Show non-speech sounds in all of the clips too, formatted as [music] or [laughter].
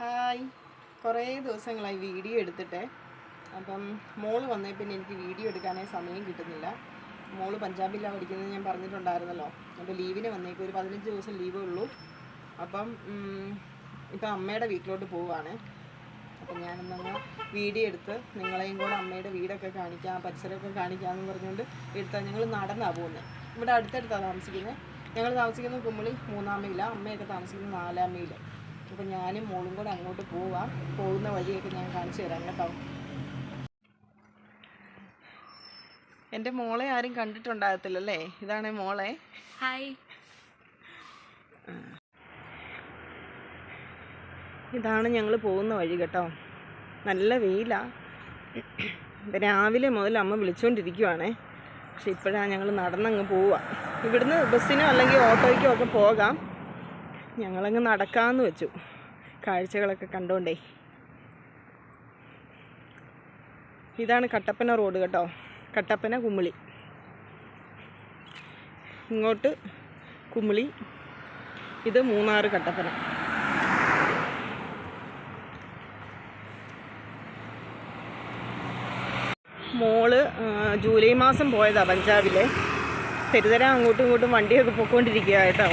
Hi. കുറേ ദിവസങ്ങളായി video എടുത്തിട്ട്. അപ്പം മോൾ വന്നേ പിന്നെ എനിക്ക് വീഡിയോ എടുക്കാനേ സമയം കിട്ടുന്നില്ല. മോൾ പഞ്ചാബിലാണ് പഠിക്കുന്നത് ഞാൻ പറഞ്ഞിട്ടുണ്ടായിരുന്നല്ലോ. അപ്പോൾ ലീവിന് വന്നേക്കും. ഒരു പതിനഞ്ച് ദിവസം ലീവേ ഉള്ളൂ. അപ്പം ഇപ്പം അമ്മയുടെ വീട്ടിലോട്ട് പോവുകയാണ് അപ്പം ഞാനൊന്നങ്ങ് വീഡിയോ എടുത്ത് നിങ്ങളെയും കൂടെ അമ്മയുടെ വീടൊക്കെ കാണിക്കാം പരിസരമൊക്കെ കാണിക്കാമെന്ന് പറഞ്ഞുകൊണ്ട് എടുത്താൽ ഞങ്ങൾ നടന്നാണ് പോകുന്നത് ഇവിടെ അടുത്തടുത്താണ് താമസിക്കുന്നത് ഞങ്ങൾ താമസിക്കുന്നത് കുമ്മിളി മൂന്നാം മൈല. അമ്മയൊക്കെ താമസിക്കുന്നത് നാലാം മൈൽ അപ്പം ഞാനും മോളും കൂടെ അങ്ങോട്ട് പോവാം. പോകുന്ന വഴിയൊക്കെ ഞാൻ കാണിച്ചു തരാം കേട്ടോ. എന്റെ മോളെ ആരും കണ്ടിട്ടുണ്ടാകത്തില്ലല്ലേ? ഇതാണ് മോളെ. ഹായ് ഇതാണ് ഞങ്ങൾ പോകുന്ന വഴി കേട്ടോ. നല്ല വെയിലാണ് രാവിലെ മുതൽ അമ്മ വിളിച്ചുകൊണ്ടിരിക്കുവാണേ പക്ഷെ ഇപ്പോഴാണ് ഞങ്ങൾ നടന്നങ്ങ് പോവുക ഇവിടുന്ന് ബസ്സിനോ അല്ലെങ്കിൽ ഓട്ടോയ്ക്കോ ഒക്കെ പോകാം. ഞങ്ങളങ്ങ് നടക്കാമെന്ന് വെച്ചു. കാഴ്ചകളൊക്കെ കണ്ടോണ്ടേ. ഇതാണ് കട്ടപ്പന റോഡ് കേട്ടോ. കട്ടപ്പന കുമ്മിളി. ഇങ്ങോട്ട് കുമ്മിളി. ഇത് മൂന്നാറ് കട്ടപ്പന. മോൾ ജൂലൈ മാസം പോയതാണ് പഞ്ചാബിലെ. തെരുതര അങ്ങോട്ടും ഇങ്ങോട്ടും വണ്ടിയൊക്കെ പോയിക്കൊണ്ടിരിക്കുക കേട്ടോ.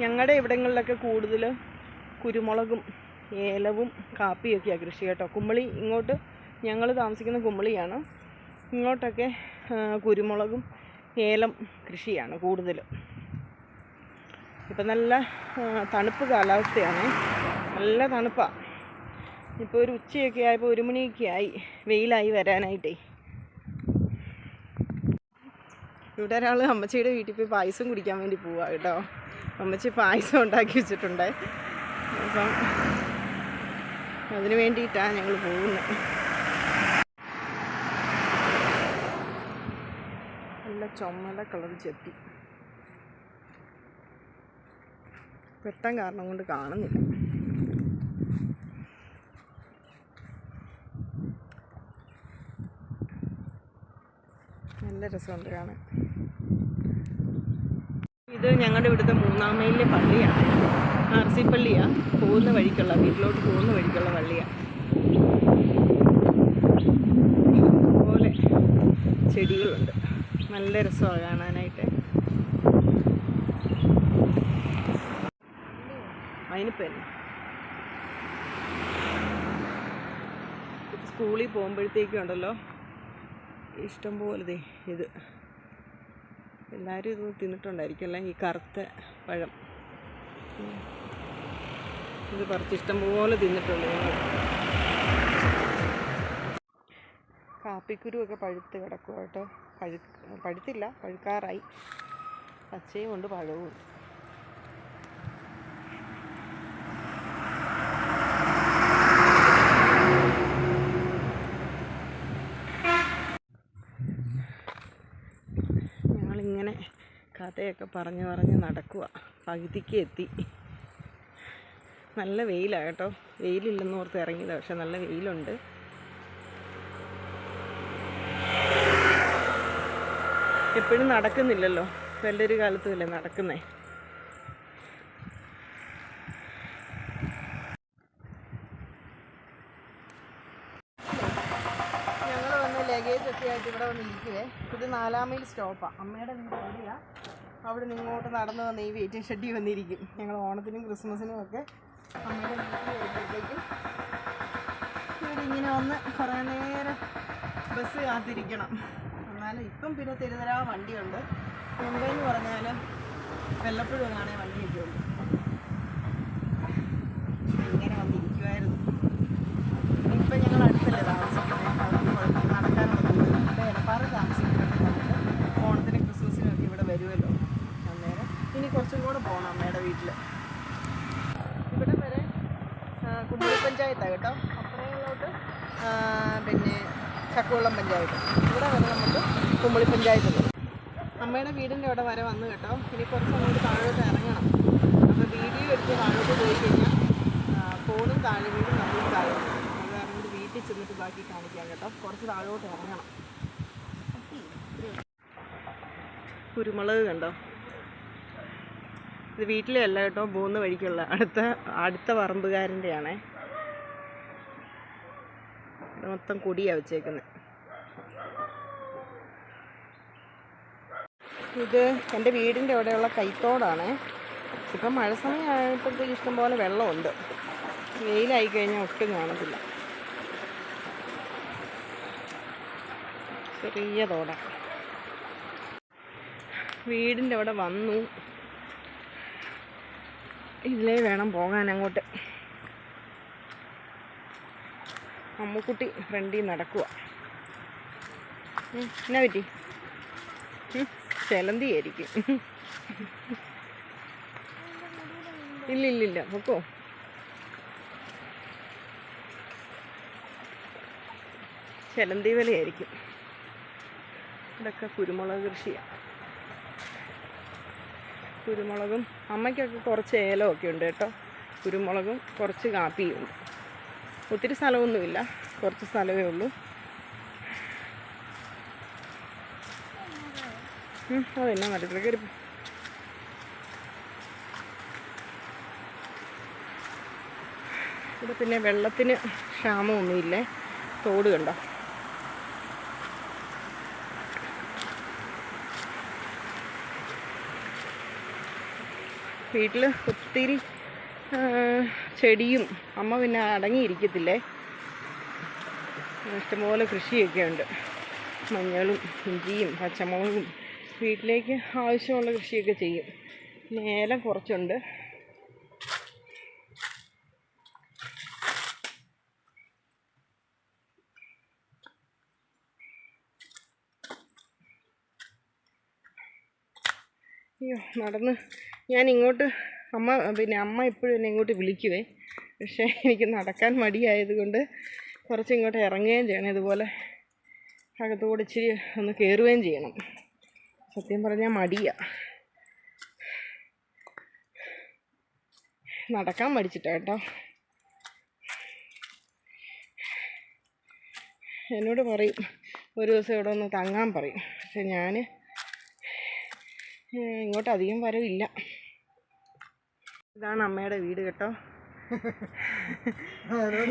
ഞങ്ങളുടെ ഇവിടങ്ങളിലൊക്കെ കൂടുതൽ കുരുമുളകും ഏലവും കാപ്പിയൊക്കെയാണ് കൃഷി കേട്ടോ. കുമ്മിളി ഇങ്ങോട്ട് ഞങ്ങൾ താമസിക്കുന്ന കുമ്മിളിയാണ്. ഇങ്ങോട്ടൊക്കെ കുരുമുളകും ഏലം കൃഷിയാണ് കൂടുതൽ ഇപ്പം നല്ല തണുപ്പ് കാലാവസ്ഥയാണ്. നല്ല തണുപ്പാണ് ഇപ്പോൾ ഒരു ഉച്ചയൊക്കെ ആയപ്പോൾ ഒരു മണിയൊക്കെ ആയി. വെയിലായി വരാനായിട്ടേ. ഇവിടെ ഒരാൾ അമ്മച്ചിയുടെ വീട്ടിൽ പോയി പായസം കുടിക്കാൻ വേണ്ടി പോവാ കേട്ടോ. അമ്മച്ചി പായസം ഉണ്ടാക്കി വെച്ചിട്ടുണ്ട്. അപ്പം അതിന് വേണ്ടിയിട്ടാണ് ഞങ്ങൾ പോകുന്നത് നല്ല ചുമല കളർ ചെത്തി. വെട്ടം കാരണം കൊണ്ട് കാണുന്നില്ല. നല്ല രസമുണ്ട് കാണാൻ. ഇത് ഞങ്ങളുടെ ഇവിടുത്തെ മൂന്നാം മൈലിലെ പള്ളിയാണ്. ആർ സി പള്ളിയാണ് പോകുന്ന വഴിക്കുള്ള വീട്ടിലോട്ട് പോകുന്ന വഴിക്കുള്ള പള്ളിയാണ് പോലെ ചെടികളുണ്ട്. നല്ല രസമാണ് കാണാനായിട്ട്. അതിനിപ്പോൾ തന്നെ സ്കൂളിൽ പോകുമ്പോഴത്തേക്കും ഉണ്ടല്ലോ. ഇഷ്ടംപോലെ ദേ ഇത്. എല്ലാവരും ഇത് തിന്നിട്ടുണ്ടായിരിക്കും അല്ലേ? ഈ കറുത്ത പഴം. ഇത് കുറച്ച് ഇഷ്ടംപോലെ തിന്നിട്ടുണ്ട് ഞങ്ങൾ കാപ്പിക്കുരുവൊക്കെ പഴുത്ത് കിടക്കും കേട്ടോ. പഴു പഴുത്തില്ല പഴുക്കാറായി. പച്ചയും ഉണ്ട് പഴവും ഉണ്ട് ഞങ്ങളിങ്ങനെ കഥയൊക്കെ പറഞ്ഞു പറഞ്ഞ് നടക്കുക പകുതിക്ക് എത്തി. നല്ല വെയിലാണ് കേട്ടോ. വെയിലില്ലെന്ന് ഓർത്ത് ഇറങ്ങിയത് പക്ഷെ നല്ല വെയിലുണ്ട്. എപ്പോഴും നടക്കുന്നില്ലല്ലോ. വല്ലൊരു കാലത്തുമല്ലേ നടക്കുന്നേ? ഞങ്ങൾ വന്ന് ലഗേജ് ഒക്കെ ആയിട്ട് ഇവിടെ വന്ന് ഇരിക്കുവേ. ഇത് നാലാം മൈൽ സ്റ്റോപ്പാണ് അമ്മയുടെ വീട് എവിടെയാണ് അവിടെ നിന്ന് ഇങ്ങോട്ട് നടന്നു വന്ന് ഈ വെയിറ്റിംഗ് ഷെഡിൽ വന്നിരിക്കും. ഞങ്ങൾ ഓണത്തിനും ക്രിസ്മസിനും ഒക്കെ അമ്മയുടെ വീട്ടിൽ വരുമ്പോഴത്തേക്കും ഇവിടെ ഇങ്ങനെ വന്ന് കുറേ നേരം ബസ് കാത്തിരിക്കണം. എന്നാലും ഇപ്പം പിന്നെ തിരുതരാ വണ്ടിയുണ്ട്. മുംബൈന്ന് പറഞ്ഞാൽ വല്ലപ്പോഴും കാണാൻ വണ്ടിയൊക്കെ ഉണ്ട്. ഇങ്ങനെ വന്നിരിക്കുമായിരുന്നു ഇപ്പം ഞങ്ങൾ അടുത്തല്ലേ താമസിക്കുന്നത് അതുകൊണ്ട് കുഴപ്പം നടക്കാനുള്ള ദൂരം ഇവിടെ എടപ്പാറ് താമസിക്കുന്നുണ്ട് നമുക്ക് ഓണത്തിന് ക്രിസ്മസിനും ഒക്കെ ഇവിടെ വരുമല്ലോ അന്നേരം ഇനി കുറച്ചും കൂടെ പോകണം അമ്മയുടെ വീട്ടിൽ ഇവിടെ വരെ ആ, കുമ്മളി പഞ്ചായത്താണ് കേട്ടോ. അപ്പുറങ്ങളിലോട്ട് പിന്നെ ചക്കുവള്ളം പഞ്ചായത്ത്. ഇവിടെ വരെ നമുക്ക് കുമ്പളി പഞ്ചായത്ത്. അമ്മയുടെ വീടിന്റെ അവിടെ വരെ വന്നു കേട്ടോ. ഇനി കുറച്ച് അങ്ങോട്ട് താഴോട്ട് ഇറങ്ങണം. അപ്പോൾ വീഡിയോ എടുത്ത് താഴോട്ട് പോയി കഴിഞ്ഞാൽ ഫോണും താഴെ വീടും നമ്മളും താഴെ. അത് വീട്ടിൽ ചെന്നിട്ട് ബാക്കി കാണിക്കാം കേട്ടോ. കുറച്ച് താഴോട്ട് ഇറങ്ങണം. കുരുമുളക് കണ്ടോ? ഇത് വീട്ടിലെ അല്ല കേട്ടോ. പോകുന്ന വഴിക്കുള്ള അടുത്ത അടുത്ത പറമ്പുകാരന്റെയാണേ. മൊത്തം കൊടിയാണ് വെച്ചേക്കുന്നത് ഇത് എന്റെ വീടിന്റെ അവിടെയുള്ള കൈത്തോടാണ്. ഇപ്പം മഴ സമയമായപ്പോഴത്തേക്ക് ഇഷ്ടംപോലെ വെള്ളമുണ്ട്. വെയിലായി കഴിഞ്ഞാൽ ഒട്ടും കാണത്തില്ല. ചെറിയ തോട. വീടിന്റെ അവിടെ വന്നു. ഇതിലേ വേണം പോകാൻ അങ്ങോട്ട്. അമ്മുക്കുട്ടി ഫ്രണ്ടിൽ നടക്കുക എന്നാ പറ്റി? ചെലന്തിയായിരിക്കും. ഇല്ല ഇല്ല ഇല്ല പൊക്കോ. ചെലന്തി വിലയായിരിക്കും. ഇതൊക്കെ കുരുമുളക് കൃഷിയാണ് കുരുമുളകും അമ്മയ്ക്കൊക്കെ കുറച്ച് ഏലമൊക്കെ ഉണ്ട് കേട്ടോ. കുരുമുളകും കുറച്ച് കാപ്പിയും ഉണ്ട്. ഒത്തിരി സ്ഥലമൊന്നുമില്ല. കുറച്ച് സ്ഥലമേ ഉള്ളൂ. അതെന്നാ മരത്തിൽ കയറി. ഇവിടെ പിന്നെ വെള്ളത്തിന് ക്ഷാമമൊന്നുമില്ലേ. തോട് കണ്ടോ? വീട്ടിൽ ഒത്തിരി ചെടിയും അമ്മ പിന്നെ അടങ്ങിയിരിക്കത്തില്ലേ? ഇഷ്ടംപോലെ കൃഷിയൊക്കെ ഉണ്ട്. മഞ്ഞളും ഇഞ്ചിയും പച്ചമുളകും. വീട്ടിലേക്ക് ആവശ്യമുള്ള കൃഷിയൊക്കെ ചെയ്യും. ഏലം കുറച്ചുണ്ട്. നടന്ന്. ഞാൻ ഇങ്ങോട്ട് അമ്മ പിന്നെ അമ്മ ഇപ്പോഴും എന്നെ ഇങ്ങോട്ട് വിളിക്കുവേ. പക്ഷേ എനിക്ക് നടക്കാൻ മടിയായതുകൊണ്ട് കുറച്ച് ഇങ്ങോട്ട് ഇറങ്ങുകയും ചെയ്യണം. ഇതുപോലെ അകത്തുകൂടെ ഇച്ചിരി ഒന്ന് കയറുകയും ചെയ്യണം. സത്യം പറഞ്ഞാൽ മടിയാ. നടക്കാൻ മടിച്ചിട്ടാ കേട്ടോ. എന്നോട് പറയും ഒരു ദിവസം ഇവിടെ ഒന്ന് തങ്ങാൻ പറയും. പക്ഷെ ഞാൻ ഇങ്ങോട്ട് അധികം വരവില്ല. ഇതാണ് അമ്മയുടെ വീട് കേട്ടോ.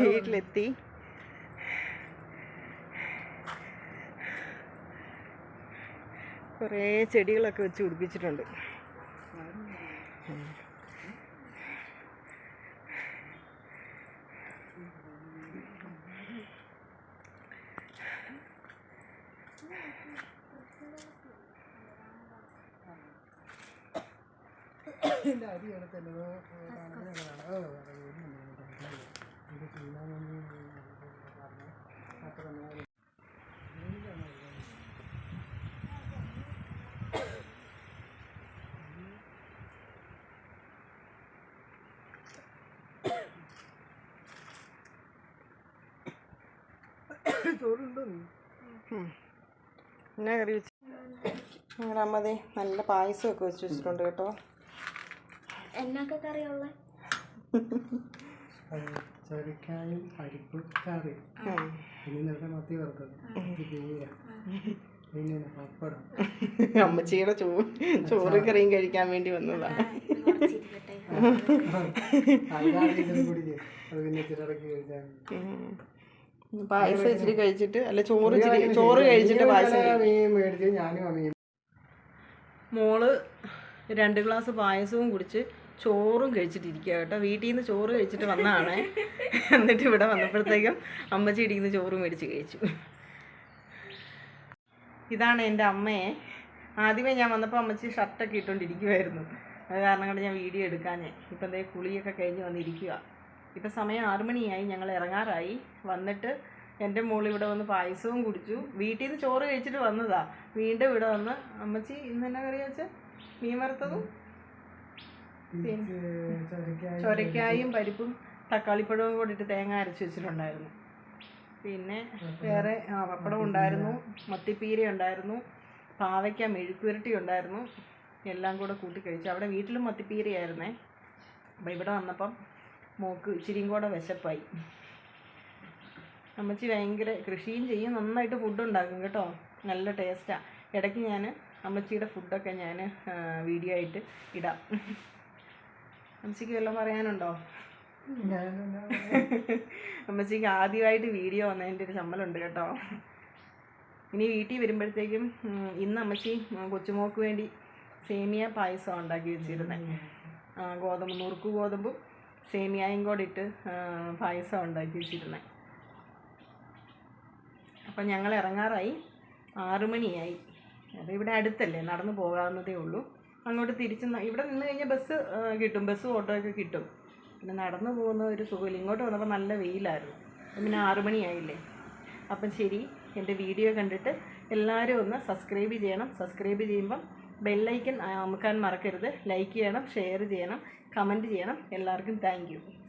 വീട്ടിലെത്തി. കുറേ ചെടികളൊക്കെ വെച്ച് പിടിപ്പിച്ചിട്ടുണ്ട്. ഉം. എന്നാ കറി വെച്ചു? നിങ്ങളുടെ അമ്മതേ നല്ല പായസമൊക്കെ വെച്ച് വെച്ചിട്ടുണ്ട് കേട്ടോ. എന്നൊക്കെ കറിയുള്ള? ചരിക്കായും പരിപ്പ് കറി. പിന്നെ നേരത്തെ മത്തി വറുത്തത്. പിന്നെ പപ്പടം. [laughs] അമ്മച്ചിയുടെ ചോ ചോറ് കറിയും കഴിക്കാൻ വേണ്ടി വന്നതാണ് പായസം ഇച്ചിരി കഴിച്ചിട്ട് അല്ല ചോറ് ചോറ് കഴിച്ചിട്ട് പായസം ഞാനും മോൾ രണ്ട് ഗ്ലാസ് പായസവും കുടിച്ച് ചോറും കഴിച്ചിട്ടിരിക്കുക കേട്ടോ. വീട്ടിൽ നിന്ന് ചോറ് കഴിച്ചിട്ട് വന്നതാണ്. എന്നിട്ട് ഇവിടെ വന്നപ്പോഴത്തേക്കും അമ്മച്ചി ഇടിക്കുന്ന ചോറും മേടിച്ച് കഴിച്ചു. ഇതാണ് എന്റെ അമ്മയെ ആദ്യമേ ഞാൻ വന്നപ്പോൾ അമ്മച്ചി ഷർട്ടൊക്കെ ഇട്ടുകൊണ്ടിരിക്കുമായിരുന്നു അത് കാരണം കൊണ്ട് ഞാൻ വീഡിയോ എടുക്കാഞ്ഞേ. ഇപ്പം എന്തേ കുളിയൊക്കെ കഴിഞ്ഞ് വന്നിരിക്കുക ഇപ്പം സമയം ആറു മണിയായി. ഞങ്ങൾ ഇറങ്ങാറായി. വന്നിട്ട് എന്റെ മോൾ ഇവിടെ വന്ന് പായസവും കുടിച്ചു. വീട്ടിൽ നിന്ന് ചോറ് കഴിച്ചിട്ട് വന്നതാ. വീണ്ടും ഇവിടെ വന്ന് അമ്മച്ചി ഇന്ന് എന്നാ കറി വെച്ചാൽ മീൻ വറുത്തതും? ചരിക്കായും പരിപ്പും. തക്കാളിപ്പഴവും കൂടി ഇട്ട് തേങ്ങ അരച്ച് വെച്ചിട്ടുണ്ടായിരുന്നു. പിന്നെ വേറെ പപ്പടം ഉണ്ടായിരുന്നു മത്തിപ്പീര ഉണ്ടായിരുന്നു പാവയ്ക്ക മെഴുക്കുരട്ടി ഉണ്ടായിരുന്നു എല്ലാം കൂടെ കൂട്ടി കഴിച്ചു. അവിടെ വീട്ടിലും മത്തിപ്പീരയായിരുന്നേ. അപ്പം ഇവിടെ വന്നപ്പം മോക്ക് ഇച്ചിരിയും കൂടെ വിശപ്പായി. അമ്മച്ചി ഭയങ്കര കൃഷിയും ചെയ്യും നന്നായിട്ട് ഫുഡ് ഉണ്ടാക്കും കേട്ടോ. നല്ല ടേസ്റ്റാണ് ഇടയ്ക്ക് ഞാൻ അമ്മച്ചിയുടെ ഫുഡൊക്കെ ഞാൻ വീഡിയോ ആയിട്ട് ഇടാം. അമ്മച്ചിക്ക് വല്ലതും പറയാനുണ്ടോ? അമ്മച്ചിക്ക് ആദ്യമായിട്ട് വീഡിയോ വന്നതിന്റെ ഒരു ചമ്മലുണ്ട് കേട്ടോ. ഇനി വീട്ടിൽ വരുമ്പോഴത്തേക്കും ഇന്ന് അമ്മച്ചി കൊച്ചുമോക്ക് വേണ്ടി സേമിയ പായസം ഉണ്ടാക്കി വെച്ചിരുന്നത് ഗോതമ്പ് നുറുക്ക് ഗോതമ്പും സേമിയായും കൂടെ ഇട്ട് പായസം ഉണ്ടാക്കി വെച്ചിരുന്നത് അപ്പം ഞങ്ങൾ ഇറങ്ങാറായി. ആറുമണിയായി അത് ഇവിടെ അടുത്തല്ലേ നടന്നു പോകാവുന്നതേ ഉള്ളൂ. അങ്ങോട്ട് തിരിച്ച് ഇവിടെ നിന്ന് കഴിഞ്ഞാൽ ബസ് കിട്ടും. ബസ് ഓട്ടോയൊക്കെ കിട്ടും. പിന്നെ നടന്നു പോകുന്ന ഒരു സുഖമില്ല. ഇങ്ങോട്ട് വന്നപ്പോൾ നല്ല വെയിലായിരുന്നു. പിന്നെ ആറു മണിയായില്ലേ? അപ്പം ശരി എന്റെ വീഡിയോ കണ്ടിട്ട് എല്ലാവരും ഒന്ന് സബ്സ്ക്രൈബ് ചെയ്യണം. സബ്സ്ക്രൈബ് ചെയ്യുമ്പം ബെല്ലൈക്കൻ അമുക്കാൻ മറക്കരുത്. ലൈക്ക് ചെയ്യണം ഷെയർ ചെയ്യണം കമന്റ് ചെയ്യണം. എല്ലാവർക്കും താങ്ക്